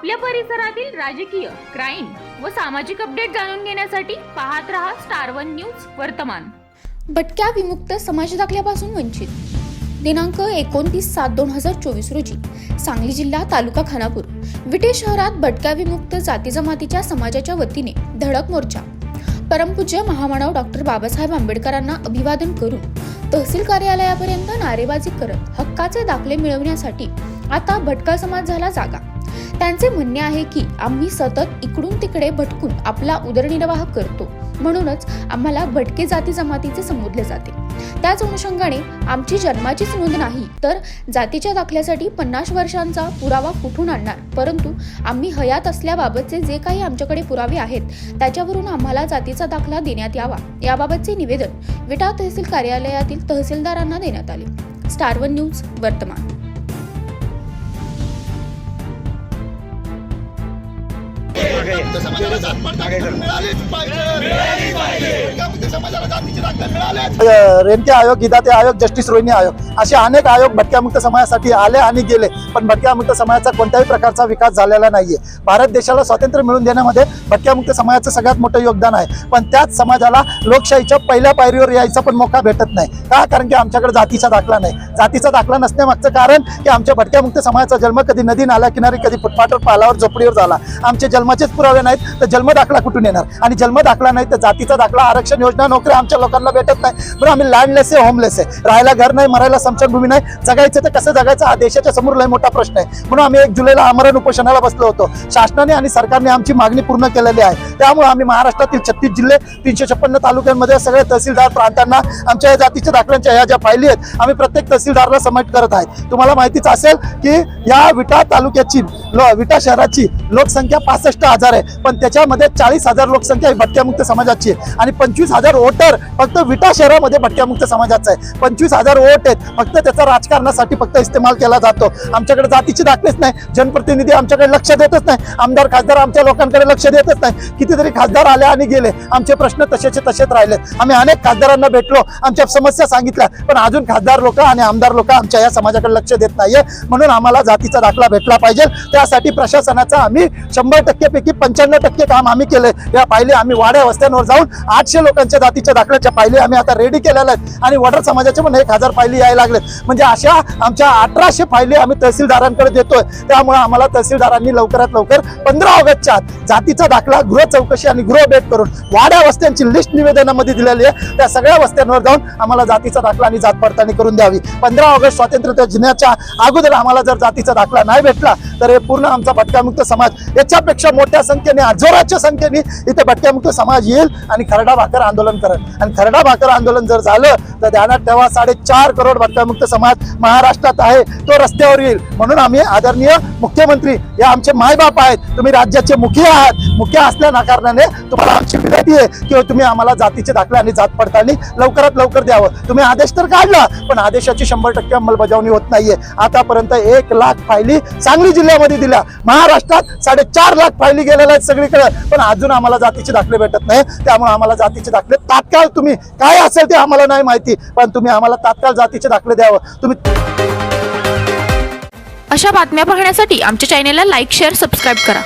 आपल्या परिसरातील राजकीय क्राईम व सामाजिक अपडेट जाणून घेण्यासाठी पाहत रहा स्टार वन न्यूज वर्तमान. भटक्या विमुक्त समाज दाखल्यापासून वंचित. दिनांक एकोणतीस सात दोन हजार चोवीस रोजी सांगली जिल्हा तालुका खानापूर विटे शहरात भटक्या विमुक्त जाती जमातीच्या समाजाच्या वतीने धडक मोर्चा. परमपूज्य महामानव डॉक्टर बाबासाहेब आंबेडकरांना अभिवादन करून तहसील कार्यालयापर्यंत नारेबाजी करत हक्काचे दाखले मिळवण्यासाठी आता भटका समाज झाला जागा. त्यांचे म्हणणे आहे की आम्ही सतत इकडून तिकडे भटकून आपला उदरनिर्वाह करतो. म्हणूनच आम्हाला भटके जाती जमातीचे संबोधले जाते. त्याच अनुषंगाने आमची जन्माचीच नोंद नाही तर जातीच्या दाखल्यासाठी पन्नास वर्षांचा पुरावा कुठून आणणार? परंतु आम्ही हयात असल्याबाबतचे जे काही आमच्याकडे पुरावे आहेत त्याच्यावरून आम्हाला जातीचा दाखला देण्यात यावा याबाबतचे निवेदन विटा तहसील कार्यालयातील तहसीलदारांना देण्यात आले. स्टार वन न्यूज वर्तमान. रेणके आयोग गीताते आयोग जस्टिस रोहिणी आयोग असे अनेक आयोग भटक्यामुक्त समाजासाठी आले आणि गेले पण भटक्यामुक्त समाजाचा कोणत्याही प्रकारचा विकास झालेला नाहीये. भारत देशाला स्वातंत्र्य मिळवून देण्यामध्ये भटक्यामुक्त समाजाचं सगळ्यात मोठं योगदान आहे. पण त्याच समाजाला लोकशाहीच्या पहिल्या पायरीवर यायचा पण मोका भेटत नाही. का? कारण की आमच्याकडे जातीचा दाखला नाही. जातीचा दाखला नसण्यामागचं कारण की आमच्या भटक्यामुक्त समाजाचा जन्म कधी नदी नाल्या किनारी कधी फुटपाथवर पालावर झोपडीवर झाला. आमचे जन्माचेच पुरावे नाहीत तर जन्म दाखला कुठून येणार? आणि जन्म दाखला नाही तर जातीचा दाखला आरक्षण योजना नोकरी आमच्या लोकांना भेटत नाही. म्हणून आम्ही लँडलेस आहे होमलेस आहे. राहायला घर नाही मरायला समशनभूमी नाही. जगायचं तर कसं जगायचं? हा देशाच्या समोर लय मोठा प्रश्न आहे. म्हणून आम्ही एक जुलैला आमरण उपोषणाला बसलो होतो. शासनाने आणि सरकारने आमची मागणी पूर्ण केलेली आहे. त्यामुळे आम्ही महाराष्ट्रातील छत्तीस जिल्हे तीनशे छप्पन्न तालुक्यांमध्ये सगळे तहसीलदार प्रांतांना आमच्या या जातीच्या दाखल्यांच्या ह्या ज्या फायली आहेत आम्ही प्रत्येक तहसीलदारला सबमिट करत आहे. तुम्हाला माहितीच असेल की या विटा तालुक्याची विटा शहराची लोकसंख्या पासष्ट हजार आहे. पण त्याच्यामध्ये चाळीस हजार लोकसंख्या ही भटक्यामुक्त समाजाची आहे. आणि पंचवीस हजार वोटर फक्त विटा शहरामध्ये भटक्यामुक्त समाजाचा आहे. पंचवीस हजार वोट आहेत. फक्त त्याचा राजकारणासाठी फक्त इस्तेमाल केला जातो. आमच्याकडे जातीचे दाखलेच नाही. जनप्रतिनिधी आमच्याकडे लक्ष देतच नाही. आमदार खासदार आमच्या लोकांकडे लक्ष देतच नाही. कितीतरी खासदार आले आणि गेले. आमचे प्रश्न तसेचे तसेच राहिले आम्ही अनेक खासदारांना भेटलो. आमच्या समस्या सांगितल्या. पण अजून खासदार लोक आणि आमदार लोक आमच्या या समाजाकडे लक्ष देत नाहीये. म्हणून आम्हाला जातीचा दाखला भेटला पाहिजे. त्यासाठी प्रशासनाचा आम्ही शंभर टक्केपैकी पंच्याण्णव टक्के काम आम्ही केले या पाहिले आम्ही वाड्या वस्त्यांवर जाऊन आठशे लोकांच्या जातीच्या दाखल्याच्या पायले आम्ही आता रेडी केलेल्या आहेत. आणि वडर समाजाचे पण एक हजार पायली यायला लागले म्हणजे अशा आमच्या अठराशे पायली आम्ही तहसीलदारांकडे देतोय. त्यामुळे आम्हाला तहसीलदारांनी लवकरात लवकर पंधरा ऑगस्टच्या जातीचा दाखला गृह चौकशी आणि गृह भेट करून वाड्या वस्त्यांची लिस्ट निवेदनामध्ये दिलेली आहे. त्या सगळ्या वस्त्यांवर जाऊन आम्हाला जातीचा दाखला आणि जात पडताळणी करून द्यावी. पंधरा ऑगस्ट स्वातंत्र्य दिनाच्या अगोदर आम्हाला जर जातीचा दाखला नाही भेटला तर हे पूर्ण आमचा भटक्यामुक्त समाज याच्यापेक्षा मोठ्या संख्येने हजाराच्या संख्येने इथे भटक्यामुक्त समाज येईल आणि खरडा भाकर आंदोलन करेल. आणि खरडा भाकर आंदोलन जर झालं तर ध्यानात ठेवा साडेचार करोड भटक्यामुक्त समाज महाराष्ट्रात आहे. तो रस्त्यावर येईल. म्हणून आम्ही आदरणीय मुख्यमंत्री हे आमचे मायबाप आहेत. तुम्ही राज्याचे मुखिया आहात. मुख्या असल्या कारणाने तुम्हाला आमची विनंती आहे की हो, तुम्ही आम्हाला जातीचे दाखले आणि जात पडताळणी लवकरात लवकर द्यावं. तुम्ही आदेश तर काढला पण आदेशाची शंभर टक्के अंमलबजावणी होत नाहीये. आतापर्यंत एक लाख फायली सांगली जिल्ह्यामध्ये दिल्या. महाराष्ट्रात साडेचार लाख फायली गेलेला आहे सगळीकडे. पण अजून आम्हाला जातीचे दाखले भेटत नाही. त्यामुळे आम्हाला जातीचे दाखले तात्काळ तुम्ही काय असेल ते आम्हाला नाही माहिती. पण तुम्ही आम्हाला तात्काळ जातीचे दाखले द्यावं. तुम्ही अशा बातम्या पाहण्यासाठी आमच्या चॅनेलला लाईक शेअर सबस्क्राईब करा.